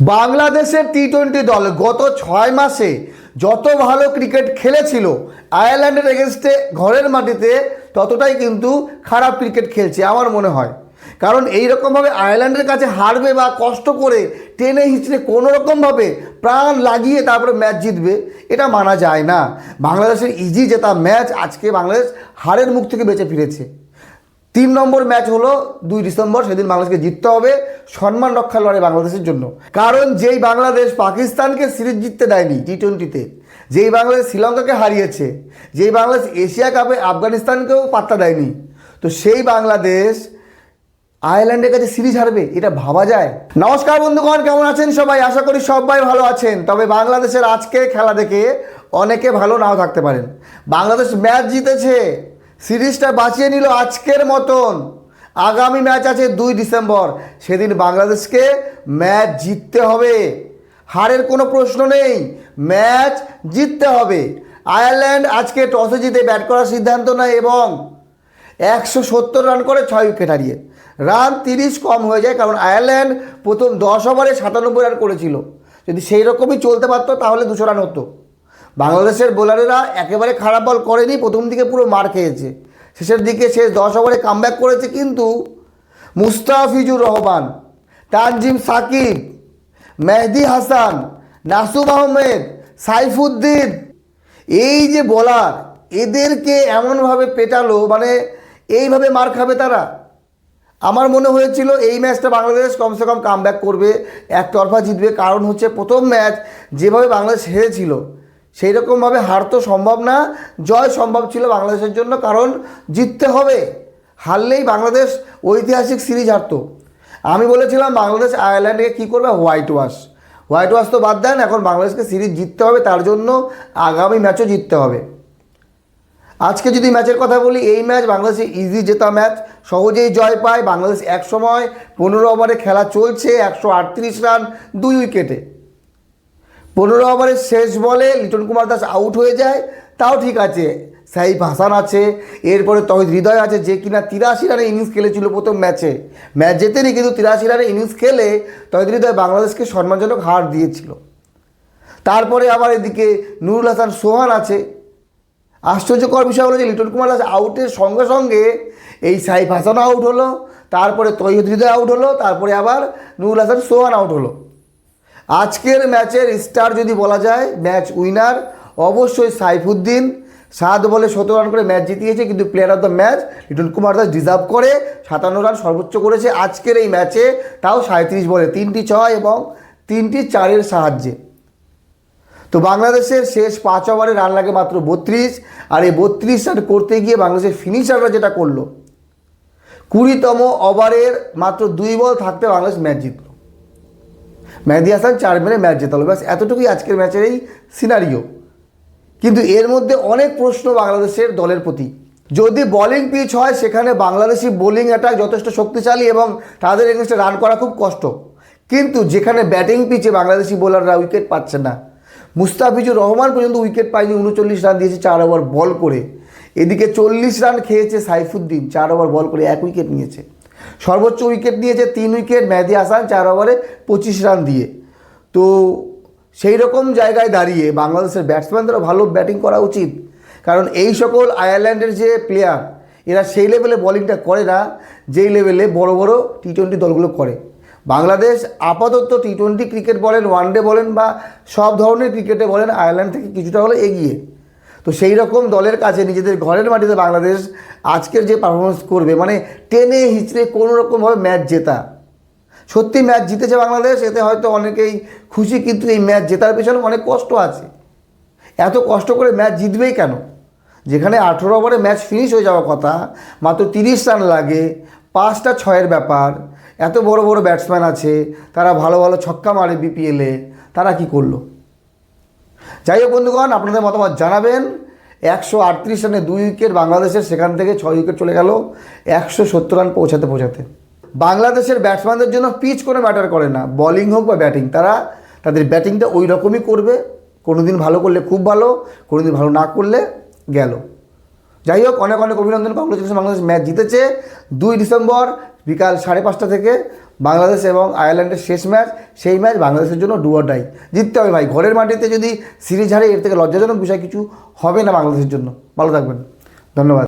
বাংলাদেশের T twenty দল গত ছয় মাসে যত ভালো ক্রিকেট খেলেছিল, আয়ারল্যান্ডের এগেনস্টে ঘরের মাটিতে ততটাই কিন্তু খারাপ ক্রিকেট খেলছে আমার মনে হয়। কারণ এই রকমভাবে আয়ারল্যান্ডের কাছে হারবে বা কষ্ট করে টেনে হিচড়ে কোনো রকমভাবে প্রাণ লাগিয়ে তারপরে ম্যাচ জিতবে, এটা মানা যায় না। বাংলাদেশের ইজি জেতা ম্যাচ আজকে বাংলাদেশ হারের মুখ থেকে বেঁচে ফিরেছে। তিন নম্বর ম্যাচ হলো দুই ডিসেম্বর, সেদিন বাংলাদেশকে জিততে হবে সম্মান রক্ষার লড়াই বাংলাদেশের জন্য। কারণ যেই বাংলাদেশ পাকিস্তানকে সিরিজ জিততে দেয়নি টি টোয়েন্টিতে যেই বাংলাদেশ শ্রীলঙ্কাকে হারিয়েছে, যেই বাংলাদেশ এশিয়া কাপে আফগানিস্তানকেও পাত্তা দেয়নি, তো সেই বাংলাদেশ আয়ারল্যান্ডের কাছে সিরিজ হারবে, এটা ভাবা যায়। নমস্কার বন্ধুগণ, কেমন আছেন সবাই? আশা করি সবাই ভালো আছেন। তবে বাংলাদেশের আজকের খেলা দেখে অনেকে ভালো নাও থাকতে পারেন। বাংলাদেশ ম্যাচ জিতেছে। সিরিজটা বাঁচিয়ে নিল আজকের মতন। আগামী ম্যাচ আছে দুই ডিসেম্বর। সেদিন বাংলাদেশকে ম্যাচ জিততে হবে। হারের কোনো প্রশ্ন নেই। ম্যাচ জিততে হবে। আয়ারল্যান্ড আজকে টসে জিতে ব্যাট করার সিদ্ধান্ত নেয় এবং একশো সত্তর রান করে ছয় উইকেট হারিয়ে। রান তিরিশ কম হয়ে যায় কারণ আয়ারল্যান্ড প্রথম দশ ওভারে সাতানব্বই রান করেছিল। যদি সেই রকমই চলতে পারতো তাহলে দুশো রান হতো। বাংলাদেশের বোলারেরা একেবারে খারাপ বল করেনি, প্রথম দিকে পুরো মার খেয়েছে। শেষের দিকে শেষ দশ ওভারে কামব্যাক করেছে কিন্তু মুস্তাফিজুর রহমান, তানজিম সাকিব, মেহদি হাসান, নাসুম আহমেদ, সাইফুদ্দিন, এই যে বলার, এদেরকে এমনভাবে পেটালো মানে এইভাবে মার খাবে তারা? আমার মনে হয়েছিল এই ম্যাচটা বাংলাদেশ কমসে কম কাম করবে, একতরফা জিতবে। কারণ হচ্ছে প্রথম ম্যাচ যেভাবে বাংলাদেশ হেরেছিল সেই রকমভাবে হার তো সম্ভব না, জয় সম্ভব ছিল বাংলাদেশের জন্য, কারণ জিততে হবে। হারলেই বাংলাদেশ ঐতিহাসিক সিরিজ হারতো। আমি বলেছিলাম বাংলাদেশ আয়ারল্যান্ডকে কী করবে? White wash. হোয়াইট ওয়াশ তো বাদ দেন, এখন বাংলাদেশকে সিরিজ জিততে হবে, তার জন্য আগামী ম্যাচও জিততে হবে। আজকে যদি ম্যাচের কথা বলি, এই ম্যাচ বাংলাদেশে ইজি জেতা ম্যাচ, সহজেই জয় পায়। বাংলাদেশ এক সময় পনেরো ওভারে খেলা চলছে, একশো আটত্রিশ রান, দুই উইকেটে। পনেরো ওভারের শেষ বলে লিটন কুমার দাস আউট হয়ে যায়। তাও ঠিক আছে, সাইফ হাসান আছে, এরপরে তহিদ হৃদয় আছে, যে কিনা তিরাশি রানে ইনিংস খেলেছিল প্রথম ম্যাচে। ম্যাচ জেতেনি কিন্তু তিরাশি রানে ইনিংস খেলে তহিদ হৃদয় বাংলাদেশকে সম্মানজনক হার দিয়েছিল। তারপরে আবার এদিকে নুরুল হাসান সোহান আছে। আশ্চর্যকর বিষয় হলো যে লিটন কুমার দাস আউটের সঙ্গে সঙ্গে এই সাইফ হাসান আউট হলো, তারপরে তৈয়দ হৃদয় আউট হলো, তারপরে আবার নুরুল হাসান সোহান আউট হলো। আজকের ম্যাচের স্টার যদি বলা যায়, ম্যাচ উইনার অবশ্যই সাইফুদ্দিন। সাত বলে সতেরো রান করে ম্যাচ জিতিয়েছে, কিন্তু player of the match Liton Kumar Das deserve করে সাতান্ন রান সর্বোচ্চ করেছে আজকের এই ম্যাচে। তাও সাঁত্রিশ বলে, তিনটি ছয় এবং তিনটি চারের সাহায্যে। তো বাংলাদেশের শেষ পাঁচ ওভারে রান লাগে মাত্র বত্রিশ, আর এই বত্রিশ রান করতে গিয়ে বাংলাদেশের ফিনিশাররা যেটা করল, কুড়িতম ওভারের মাত্র দুই বল থাকতে বাংলাদেশ ম্যাচ জিতল। মেহেদি হাসান চার মেরে ম্যাচ জেতালো। ব্যাস, এতটুকুই আজকের ম্যাচের এই সিনারিও কিন্তু এর মধ্যে অনেক প্রশ্ন বাংলাদেশের দলের প্রতি। যদি বোলিং পিচ হয়, সেখানে বাংলাদেশি বোলিং অ্যাটাক যথেষ্ট শক্তিশালী এবং তাদের এগেনস্টে রান করা খুব কষ্ট। কিন্তু যেখানে ব্যাটিং পিচে বাংলাদেশি বোলাররা উইকেট পাচ্ছে না। মুস্তাফিজুর রহমান পর্যন্ত উইকেট পায়নি, উনচল্লিশ রান দিয়েছে, চার ওভার বল করে। এদিকে চল্লিশ রান খেয়েছে সাইফুদ্দিন, চার ওভার বল করে এক উইকেট নিয়েছে। সর্বোচ্চ উইকেট নিয়েছে তিন উইকেট, মেহেদি হাসান চার ওভারে পঁচিশ রান দিয়ে। তো সেই রকম জায়গায় দাঁড়িয়ে বাংলাদেশের ব্যাটসম্যানদেরও ভালো ব্যাটিং করা উচিত। কারণ এই সকল আয়ারল্যান্ডের যে প্লেয়ার এরা সেই লেভেলে বলিংটা করে না, যেই লেভেলে বড় বড় টি টোয়েন্টি দলগুলো করে। বাংলাদেশ আপাতত টি টোয়েন্টি ক্রিকেট বলেন ওয়ানডে বলেন বা সব ধরনের ক্রিকেটে বলেন, আয়ারল্যান্ড থেকে কিছুটা হলে এগিয়ে। তো সেই রকম দলের কাছে নিজেদের ঘরের মাটিতে বাংলাদেশ আজকের যে পারফরমেন্স করবে মানে টেনে হিচড়ে কোনো রকমভাবে ম্যাচ জেতা। সত্যি ম্যাচ জিতেছে বাংলাদেশ, এতে হয়তো অনেকেই খুশি, কিন্তু এই ম্যাচ জেতার পেছনে অনেক কষ্ট আছে। এত কষ্ট করে ম্যাচ জিতবেই কেন? যেখানে আঠেরো ওভারে ম্যাচ ফিনিশ হয়ে যাওয়ার কথা, মাত্র তিরিশ রান লাগে, পাঁচটা ছয়ের ব্যাপার। এত বড় বড় ব্যাটসম্যান আছে, তারা ভালো ভালো ছক্কা মারে বিপিএলে তারা কি করল? যাই হোক বন্ধুগণ, আপনাদের মতামত জানাবেন। একশো আটত্রিশ রানে দুই উইকেট বাংলাদেশের, সেখান থেকে ছয় উইকেট চলে গেল একশো সত্তর রান পৌঁছাতে পৌঁছাতে। বাংলাদেশের ব্যাটসম্যানদের জন্য পিচ কোনো ম্যাটার করে না। বলিং হোক বা ব্যাটিং, তারা তাদের ব্যাটিংটা ওই রকমই করবে। কোনো দিন ভালো করলে খুব ভালো কোনো দিন ভালো না করলে গেল। যাই হোক, অনেক অনেক অভিনন্দন। কংগ্রেচুলেশন বাংলাদেশ ম্যাচ জিতেছে। দুই ডিসেম্বর বিকাল সাড়ে পাঁচটা থেকে বাংলাদেশ এবং আয়ারল্যান্ডের শেষ ম্যাচ, সেই ম্যাচ বাংলাদেশের জন্য ডুয়ারডাই জিততে হবে ভাই, ঘরের মাটিতে যদি সিরিজ হারে এর থেকে লজ্জাজনক বিষয় কিছু হবে না বাংলাদেশের জন্য। ভালো থাকবেন। ধন্যবাদ।